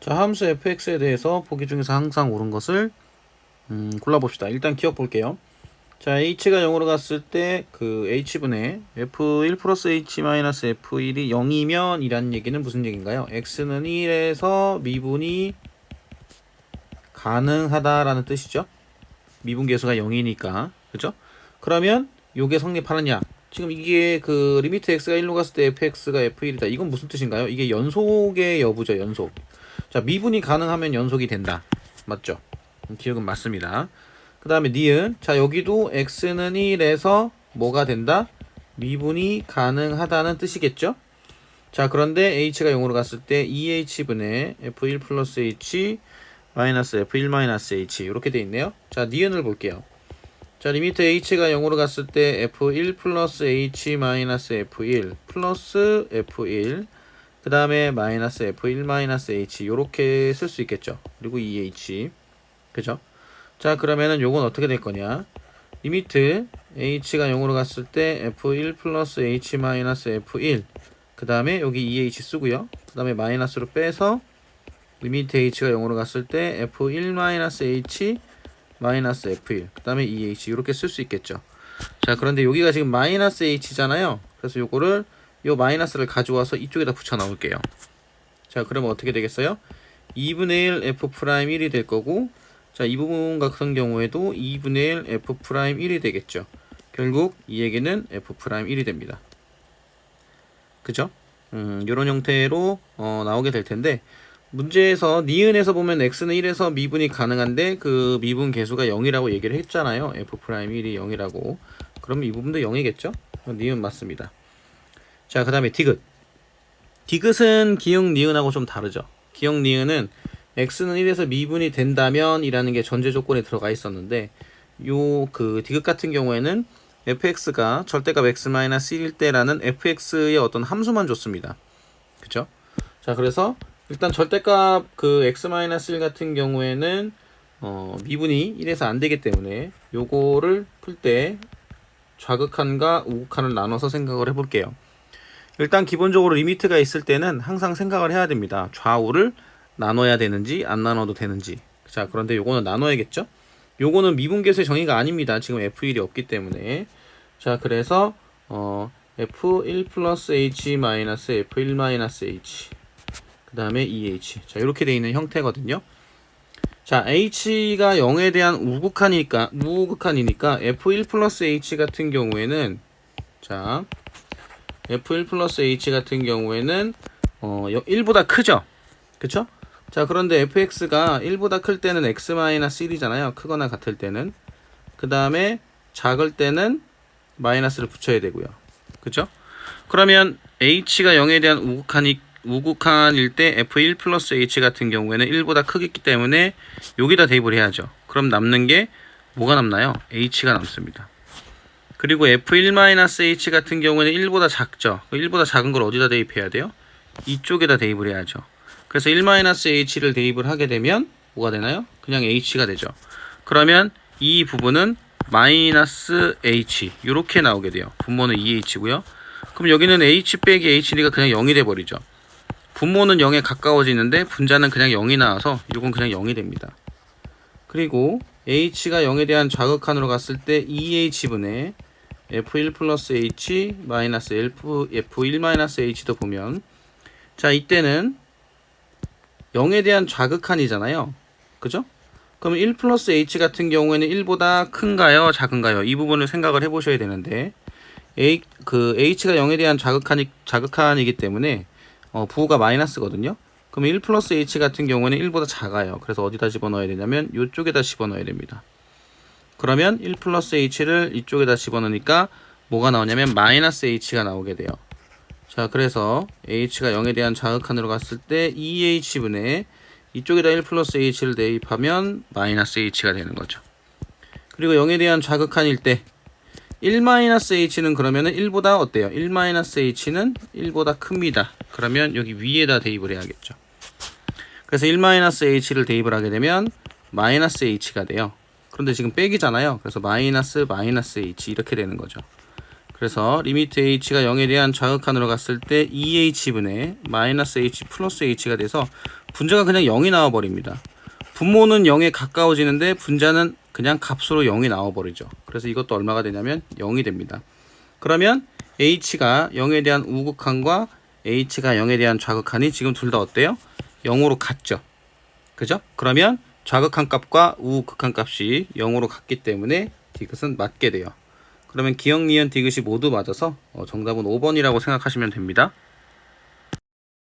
자, 함수 fx에 대해서 보기 중에서 항상 옳은 것을 음, 골라봅시다. 일단 기억 볼게요. 자, h가 0으로 갔을 때 그 h분의 f1 플러스 h 마이너스 f1이 0이면 이란 얘기는 무슨 얘기인가요? x는 1에서 미분이 가능하다라는 뜻이죠. 미분 계수가 0이니까. 그죠? 그러면 요게 성립하느냐? 지금 이게 그 리미트 x가 1로 갔을 때 fx가 f1이다. 이건 무슨 뜻인가요? 이게 연속의 여부죠, 연속. 자, 미분이 가능하면 연속이 된다. 맞죠? 음, 기억은 맞습니다. 그 다음에 니은. 자, 여기도 x는 1에서 뭐가 된다? 미분이 가능하다는 뜻이겠죠? 자, 그런데 h가 0으로 갔을 때 2h분의 f1 플러스 h 마이너스 f1 마이너스 h 이렇게 돼 있네요. 자, 니은을 볼게요. 자, 리미트 h가 0으로 갔을 때 f1 플러스 h 마이너스 f1 플러스 f1 그 다음에 마이너스 f1 마이너스 h 요렇게 쓸 수 있겠죠. 그리고 2h 그죠? 자 그러면은 요건 어떻게 될 거냐? 리미트 h가 0으로 갔을 때 f1 플러스 h 마이너스 f1 그 다음에 여기 2h 쓰고요. 그 다음에 마이너스로 빼서 리미트 h가 0으로 갔을 때 f1 마이너스 h 마이너스 f1 그 다음에 2h 이렇게 쓸 수 있겠죠. 자 그런데 여기가 지금 마이너스 h잖아요. 그래서 요거를 요 마이너스를 가져와서 이쪽에다 붙여 넣을게요. 자 그러면 어떻게 되겠어요? 2분의 1 f 프라임 1이 될 거고 자 이 부분 같은 경우에도 2분의 1 f 프라임 1이 되겠죠. 결국 이 얘기는 f 프라임 1이 됩니다. 그죠? 음, 이런 형태로 어, 나오게 될 텐데 문제에서 니은에서 보면 x는 1에서 미분이 가능한데 그 미분 계수가 0이라고 얘기를 했잖아요. f 프라임 1이 0이라고. 그럼 이 부분도 0이겠죠? 니은 맞습니다. 자, 그 다음에 디귿. 디귿은 기역 니은하고 좀 다르죠. 기역 니은은 x는 1에서 미분이 된다면 이라는 게 전제 조건에 들어가 있었는데 요 그 디귿 같은 경우에는 fx가 절대값 x-1일 때라는 fx의 어떤 함수만 줬습니다. 그죠? 자, 그래서 일단 절대값 그 x-1 같은 경우에는 어, 미분이 1에서 안 되기 때문에 요거를 풀 때 좌극한과 우극한을 나눠서 생각을 해볼게요. 일단 기본적으로 리미트가 있을 때는 항상 생각을 해야 됩니다. 좌우를 나눠야 되는지 안 나눠도 되는지. 자 그런데 요거는 나눠야겠죠? 요거는 미분계수의 정의가 아닙니다. 지금 f1이 없기 때문에. 자 그래서 어, f1 플러스 h 마이너스 f1 마이너스 h 그 다음에 2h 자 이렇게 돼 있는 형태거든요. 자 h가 0에 대한 우극한이니까 우극한이니까 f1 플러스 h 같은 경우에는 자 f1 플러스 h 같은 경우에는 어 1보다 크죠? 그쵸? 자 그런데 fx가 1보다 클 때는 x-1이잖아요. 크거나 같을 때는. 그 다음에 작을 때는 마이너스를 붙여야 되고요. 그쵸? 그러면 h가 0에 대한 우극한이 우극한일 때 f1 플러스 h 같은 경우에는 1보다 크기 때문에 여기다 대입을 해야죠. 그럼 남는 게 뭐가 남나요? H가 남습니다 그리고 f1-h 같은 경우에는 1보다 작죠. 1보다 작은 걸 어디다 대입해야 돼요? 이쪽에다 대입을 해야죠. 그래서 1-h를 대입을 하게 되면 뭐가 되나요? 그냥 h가 되죠. 그러면 이 부분은 마이너스 h 이렇게 나오게 돼요. 분모는 2h고요. 그럼 여기는 h 빼기 h니까 그냥 0이 돼 버리죠. 분모는 0에 가까워지는데 분자는 그냥 0이 나와서 이건 그냥 0이 됩니다. 그리고 h가 0에 대한 좌극한으로 갔을 때 2h분의 f1 플러스 h 마이너스 f, f1 마이너스 h도 보면 자 이때는 0에 대한 좌극한이잖아요. 그죠? 그럼 1 플러스 h 같은 경우에는 1보다 큰가요? 작은가요? 이 부분을 생각을 해 보셔야 되는데 a, 그 h가 0에 대한 좌극한이, 좌극한이기 때문에 어, 부호가 마이너스거든요. 그럼 1 플러스 h 같은 경우에는 1보다 작아요. 그래서 어디다 집어넣어야 되냐면 이쪽에다 집어넣어야 됩니다 그러면 1 플러스 h를 이쪽에다 집어넣으니까 뭐가 나오냐면 마이너스 h가 나오게 돼요. 자, 그래서 h가 0에 대한 자극한으로 갔을 때 2h분의 이쪽에다 1 플러스 h를 대입하면 마이너스 h가 되는 거죠. 그리고 0에 대한 자극한일 때1 마이너스 h는 그러면은 1보다 어때요? 1 마이너스 h는 1보다 큽니다. 그러면 여기 위에다 대입을 해야겠죠. 그래서 1 마이너스 h를 대입을 하게 되면 마이너스 h가 돼요. 그런데 지금 빼기잖아요. 그래서 마이너스 마이너스 h 이렇게 되는 거죠. 그래서 리미트 h가 0에 대한 좌극한으로 갔을 때 2h분의 마이너스 h 플러스 h가 돼서 분자가 그냥 0이 나와 버립니다. 분모는 0에 가까워지는데 분자는 그냥 값으로 0이 나와 버리죠. 그래서 이것도 얼마가 되냐면 0이 됩니다. 그러면 h가 0에 대한 우극한과 h가 0에 대한 좌극한이 지금 둘 다 어때요? 0으로 같죠. 그죠? 그러면 좌극한 값과 우극한 값이 0으로 같기 때문에 디귿은 맞게 돼요. 그러면 기억, 니은, 디귿이 모두 맞아서 어, 정답은 5번이라고 생각하시면 됩니다.